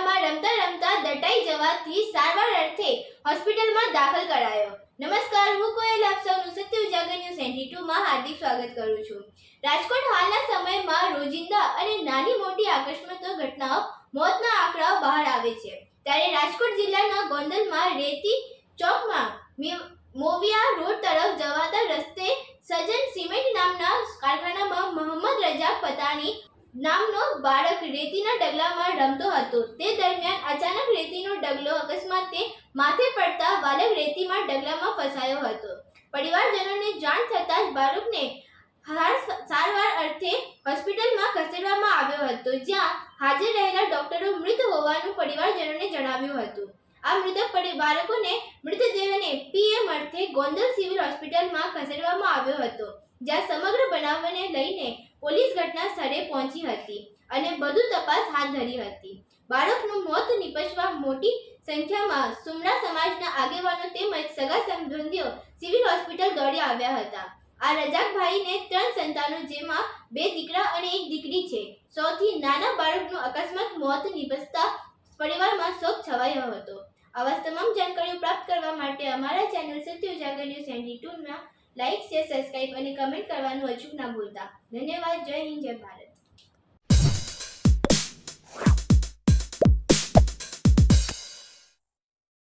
શાળામાં રમતા રમતા દટાઈ જવાથી સારવાર અર્થે હોસ્પિટલમાં દાખલ કરાયો. નમસ્કાર, હું કોયલ, આપ સૌનું સત્ય ઉજાગર ન્યૂઝ એન્ટી ટુમાં હાર્દિક સ્વાગત કરું છું. રાજકોટ હાલના સમયમાં રોજિંદા અને નાની મોટી આકસ્મિતો ઘટનાઓ મોતના આંકડા બહાર આવે છે. ત્યારે રાજકોટ જિલ્લાના ગોંડલમાં રેતી ચોકમાં મોવિયા રોડ તરફ જવાતા રસ્તે સજન સિમેન્ટ નામના કારખાનામાં મોહમ્મદ રજા પતાની નામનો બાળક રેતીના ડગલામાં રમતો હતો. તે દરમિયાન અચાનક રેતીનો ડગલો અકસ્માતે માથે પડતા બાળક રેતીમાં ડગલામાં ફસાયો હતો. પરિવારજનોને જાણ થતાં જ બાળકને હાર- સારવાર અર્થે હોસ્પિટલમાં ખસેડવામાં આવ્યો હતો, જ્યાં હાજર રહેલા ડોક્ટરો મૃત હોવાનું પરિવારજનોને જણાવ્યું હતું. આ મૃતક બાળકોને મૃતદેહને પીએમ અર્થે ગોંડલ સિવિલ હોસ્પિટલમાં ખસેડવામાં આવ્યો હતો, જ્યાં સમગ્ર બનાવને લઈને પોલીસ ઘટના સ્થળે પહોંચી હતી અને બધું તપાસ હાથ ધરી હતી. બાળકનું મોત નિપજવા મોટી સંખ્યામાં સુમરા સમાજના આગેવાનો તેમજ સગા સંબંધીઓ સિવિલ હોસ્પિટલ દોડી આવ્યા હતા. આ રજાકભાઈને ત્રણ સંતાનો, જેમાં બે દીકરા અને એક દીકરી છે. સૌથી નાના બાળકનું અકસ્માત મોત નિપજતા પરિવારમાં શોક છવાયો હતો. આવા તમામ જાણકારીઓ પ્રાપ્ત કરવા માટે અમારા ચેનલ સત્ય ઉજાગર ન્યૂઝ એન્ડી ટુના લાઇક શેર સબસ્ક્રાઇબ અને કમેન્ટ કરવાનું અચૂક ના ભૂલતા. ધન્યવાદ જય હિન્દ જય ભારત.